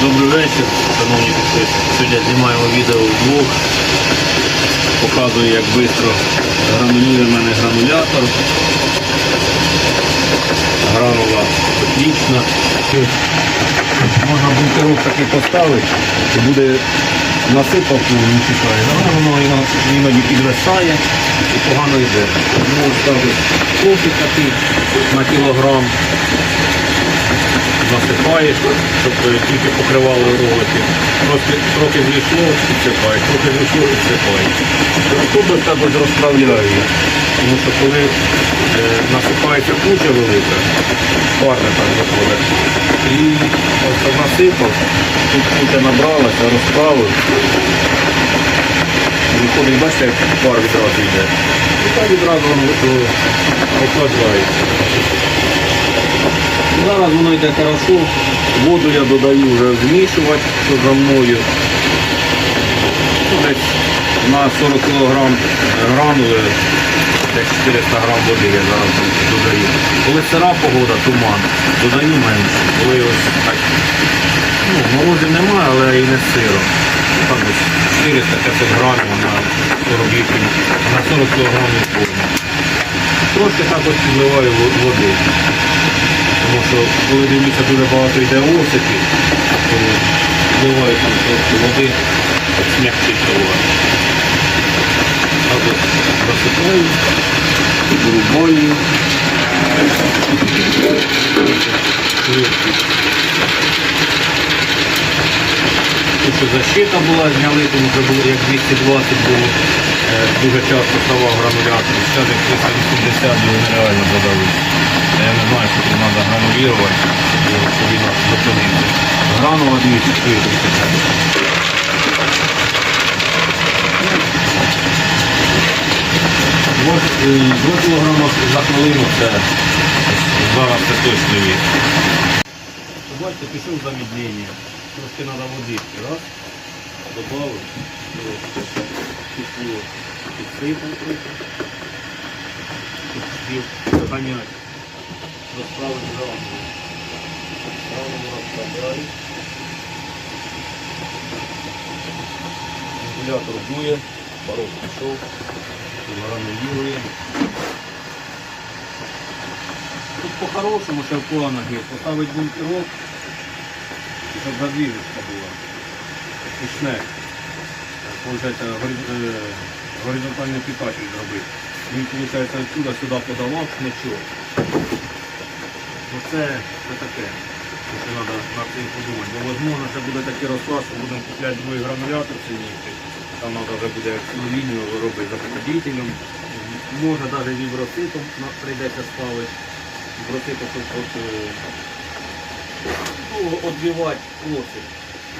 Добрий вечір, шановні підписники. Сьогодні знімаємо відео влог. Показую, як швидко гранулює в мене гранулятор. Гранула отлічна. Можна бункерок такий поставити, і буде насипав, ну, не чекає. Воно іноді підвисає і погано йде. Тому ставити профіль такий на кілограм насипаєш, щоб е, тільки покривало роботи. Трохи, трохи зійшло, підсипаєш, трохи зійшло, підсипаєш. Автобус також розправляю. Тому що коли е, насипається куча велика, парне так виходить. І ось насипав, тут куча набралася, розправив. Виходить, бачите, як пар відразу йде. І так відразу воно е, охлаждається. Зараз воно йде хорошо. Воду я додаю вже змішувати що за мною. Ну, Десь на 40 кг гранули, десь 400 грам води я зараз додаю. Коли сира погода, туман, додаю менше. Коли ось так, ну, морозів немає, але і не сиро. Ну, Так десь 400-500 грамів на 40 літрів, на 40 кг форми. Трошки також підливаю води. Тому що коли дивлюся дуже багато йде осипів, то вливаю там трохи води, смягчить товар. Так от засипаю, вирубаю. Тут що защита була, зняли, тому що було як 220 було. Е, Дуже часто ставав гранулятор. Зараз як 380 його нереально Я не знаю, що тут треба гранулювати, щоб він зупинився. Гранула 230. Ось, е, 2 кг за хвилину це зараз це точно є. Бачите, пішов замедлення. Трошки треба водички. Раз. Добавив. Пішло. Підсипав трохи. Підспів. Заганять. Розправити заново. Заново розправляю. Вентилятор дує. Порог пішов. Гранулює. Тут по-хорошому ще в планах є. Поставити бункерок, щоб задвіжечка була. Шнек. Получається, е, горизонтальний питатель зробити. Він, виходить, відсюди сюди подавав шнечок. Ну це, таке. Що треба над цим подумати. Бо можливо це буде такий розклад, що будемо купляти другий гранулятор сильніший. Там треба вже буде цілу лінію робити за побудителем. Може навіть віброцитом на- прийдеться ставити. Віброцитом, щоб от, е, ну, відбивати оси.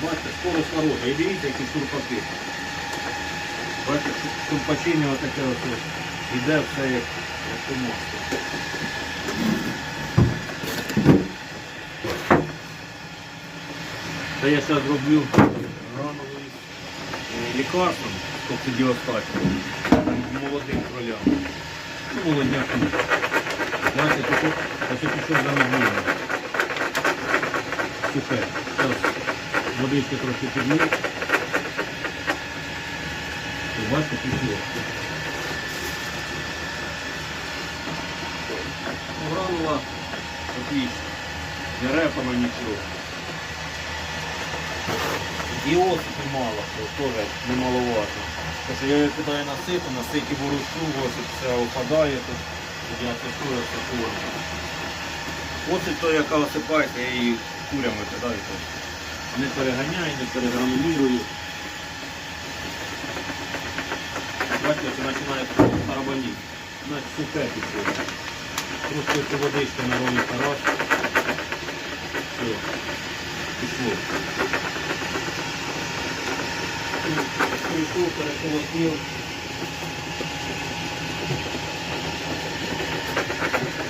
Бачите, скорость хороша. І дивіться, які штурпаки. Бачите, штурпачення отаке ось. Іде все як, як по мосту. Це я зараз роблю грановий е, лікарством, коксидіостатом, молодим кролям. Ну, молоднякам. Бачите, пішов, ось пішов за медвідом. Сухе. Зараз водички трохи. І Бачите, пішло. Гранула. Не репано нічого. І осипу мало, що теж немаловато. Тому що я її кидаю на сито, на ситі ворушку, осип це опадає тут. Я тестую осипую. Осип то, яка осипається, я її курями кидаю. теж. Не переганяю, не перегранулюю. Бачите, це починає тарабанити. Значить сухе пішло. Просто цю водичку на ролі раз. Все. Пішло. Прийшов, переколотив.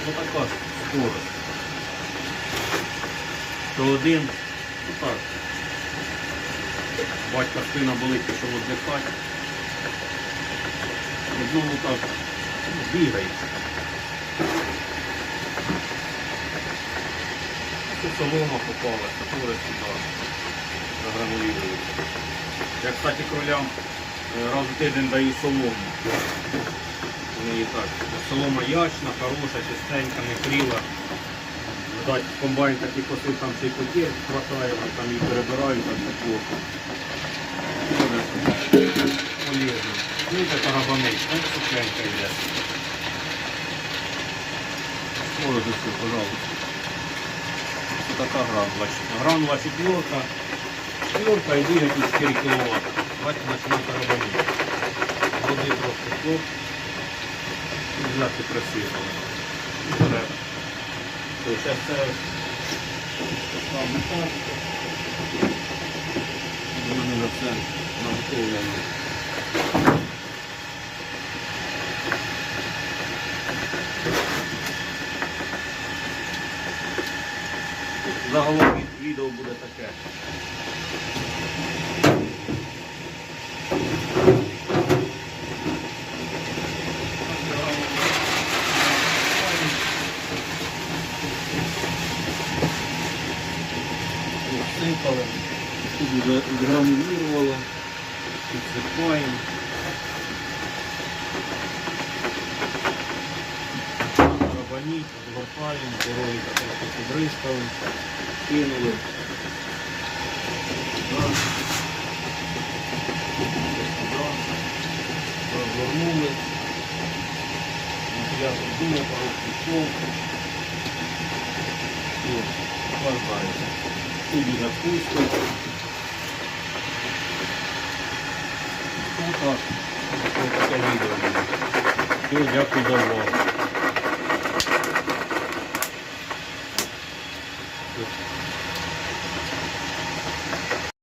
Ось така скорость. То один, ну так. Батька спина болить, пішов віддихати. Одному так ну, бігає. Солома попалася, то сюди. програмулюється. Я, кстати, кролям е, раз в тиждень даю солому. Вони і так. Солома ячна, хороша, чистенька, не хріла. Видать, комбайн такий косив, там ще й потір хватає, там її перебирають, так таку. Полезно. Ну, це тарабанить, так сухенька йде. Ой, все, пожалуйста. Це така гранула. Гранула четверка. Четверка і двигатель 4 кВт. Бачите, починає тарабанить. Води трошки хлоп. Взяти красиво. І. То зараз це ставлю так. У на це наготовлено. Загалом відео буде таке. Сипали, тут гранулювало, підсипаємо. Рабаніть, згортаємо, коровіка трохи побризкали, кинули. Раз. Сюди. Розгорнули. Я зробив, порог пішов. І охлаждається. Туди запустимо. Отак. Ось таке відео буде. Все, дякую за увагу.